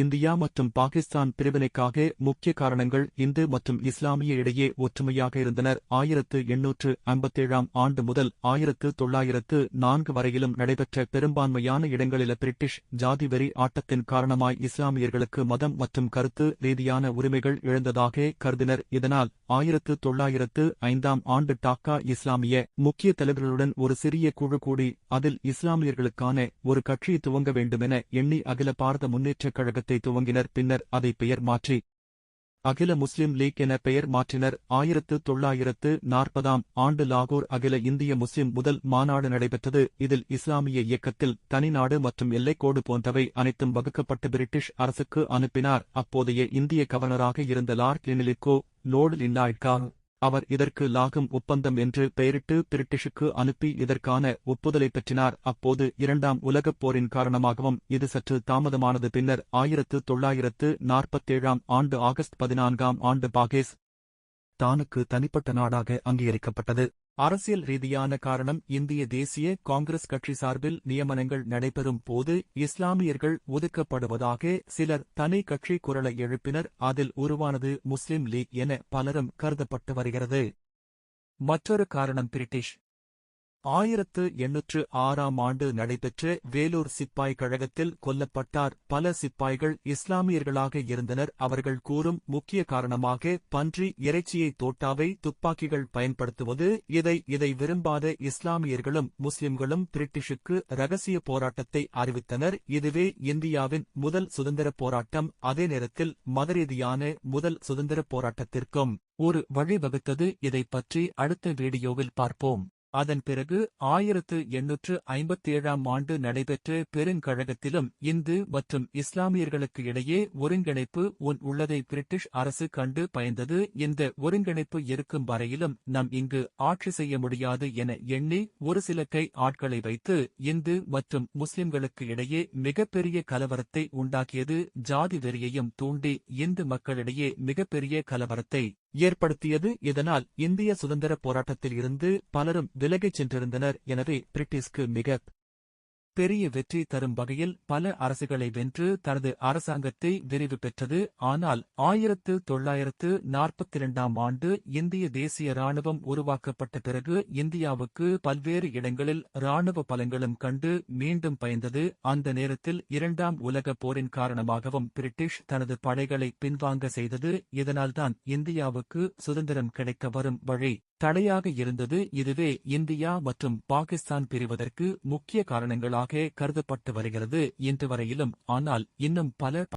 India மற்றும் பாகிஸ்தான் பிரிவினைக்காக முக்கிய காரணங்கள் இந்து மற்றும் இஸ்லாமிய இடையே ஒற்றுமையாக இருந்தனர். ஆயிரத்து எண்ணூற்று ஐம்பத்தேழாம் ஆண்டு முதல் ஆயிரத்து தொள்ளாயிரத்து நான்கு வரையிலும் நடைபெற்ற பெரும்பான்மையான இடங்களில பிரிட்டிஷ் ஜாதி வெறி ஆட்டத்தின் காரணமாய் இஸ்லாமியர்களுக்கு மதம் மற்றும் கருத்து ரீதியான உரிமைகள் இழந்ததாக கருதினர். இதனால் ஆயிரத்து தொள்ளாயிரத்து ஐந்தாம் ஆண்டு டாக்கா இஸ்லாமிய முக்கிய தலைவர்களுடன் ஒரு சிறிய குழு கூடி அதில் இஸ்லாமியர்களுக்கான ஒரு கட்சி துவங்க வேண்டுமென எண்ணி அகில பாரத முன்னேற்றக் இயக்கத்தை துவங்கினர் பின்னர் அதை பெயர் மாற்றி. அகில முஸ்லிம் லீக் என பெயர் மாற்றினர். ஆயிரத்து தொள்ளாயிரத்து நாற்பதாம் ஆண்டு லாகூர் அகில இந்திய முஸ்லிம் முதல் மாநாடு நடைபெற்றது. இதில் இஸ்லாமிய இயக்கத்தில் தனிநாடு மற்றும் எல்லைக்கோடு போன்றவை அனைத்தும் வகுக்கப்பட்டு பிரிட்டிஷ் அரசுக்கு அனுப்பினார். அப்போதைய இந்திய கவர்னராக இருந்த லார்ட் லினிலிக்கோ லோர்டு லின்னாய்ட்கா அவர் இதற்கு லாகும் ஒப்பந்தம் என்று பெயரிட்டு பிரிட்டிஷுக்கு அனுப்பி இதற்கான ஒப்புதலை பெற்றினார். அப்போது இரண்டாம் உலகப் போரின் காரணமாகவும் இது சற்று தாமதமானது. பின்னர் ஆயிரத்து தொள்ளாயிரத்து நாற்பத்தேழாம் ஆண்டு ஆகஸ்ட் பதினான்காம் ஆண்டு பாகேஸ் தானுக்கு தனிப்பட்ட நாடாக அங்கீகரிக்கப்பட்டது. அரசியல் ரீதியான காரணம் இந்திய தேசிய காங்கிரஸ் கட்சி சார்பில் நியமனங்கள் நடைபெறும் போது இஸ்லாமியர்கள் ஒதுக்கப்படுவதாக சிலர் தனி கட்சி குரலை எழுப்பினர். அதில் உருவானது முஸ்லிம் லீக் என பலரும் கருதப்பட்டு வருகிறது. மற்றொரு காரணம் பிரிட்டிஷ். ஆயிரத்து எண்ணூற்று ஆறாம் ஆண்டு நடைபெற்ற வேலூர் சிப்பாய் கழகத்தில் கொல்லப்பட்டார். பல சிப்பாய்கள் இஸ்லாமியர்களாக இருந்தனர். அவர்கள் கூறும் முக்கிய காரணமாக பன்றி இறைச்சியை தோட்டாவை துப்பாக்கிகள் பயன்படுத்துவது. இதை இதை விரும்பாத இஸ்லாமியர்களும் முஸ்லிம்களும் பிரிட்டிஷுக்கு ரகசிய போராட்டத்தை அறிவித்தனர். இதுவே இந்தியாவின் முதல் சுதந்திரப் போராட்டம். அதே நேரத்தில் மதரீதியான முதல் சுதந்திரப் போராட்டத்திற்கும் ஒரு வழிவகுத்தது. இதைப் பற்றி அடுத்த வீடியோவில் பார்ப்போம். அதன் பிறகு ஆயிரத்து எண்ணூற்று ஐம்பத்தேழாம் ஆண்டு நடைபெற்ற பெருங்கழகத்திலும் இந்து மற்றும் இஸ்லாமியர்களுக்கு இடையே ஒருங்கிணைப்பு உன் உள்ளதை பிரிட்டிஷ் அரசு கண்டு பயந்தது. இந்த ஒருங்கிணைப்பு இருக்கும் வரையிலும் நம் இங்கு ஆட்சி செய்ய முடியாது என எண்ணி ஒரு சில கை ஆட்களை வைத்து இந்து மற்றும் முஸ்லிம்களுக்கு இடையே மிகப்பெரிய கலவரத்தை உண்டாக்கியது. ஜாதி வெறியையும் தூண்டி இந்து மக்களிடையே மிகப்பெரிய கலவரத்தை ஏற்படுத்தியது. இதனால் இந்திய சுதந்திரப் போராட்டத்தில் இருந்து பலரும் விலகிச் சென்றிருந்தனர். எனவே பிரிட்டிஷ்க்கு மிகப் பெரிய வெற்றி தரும் வகையில் பல அரசுகளை வென்று தனது அரசாங்கத்தை விரிவு பெற்றது. ஆனால் ஆயிரத்து தொள்ளாயிரத்து நாற்பத்தி இரண்டாம் ஆண்டு இந்திய தேசிய ராணுவம் உருவாக்கப்பட்ட பிறகு இந்தியாவுக்கு பல்வேறு இடங்களில் ராணுவ பலங்களும் கண்டு மீண்டும் பயந்தது. அந்த நேரத்தில் இரண்டாம் உலகப் போரின் காரணமாகவும் பிரிட்டிஷ் தனது படைகளை பின்வாங்க செய்தது. இதனால்தான் இந்தியாவுக்கு சுதந்திரம் கிடைக்க வரும் வழி. தடையாக இருந்தது. இதுவே இந்தியா மற்றும் பாகிஸ்தான் பிரிவதற்கு முக்கிய காரணங்களாக கருதப்பட்டு வருகிறது. இன்று வரையிலும் ஆனால் இன்னும் பல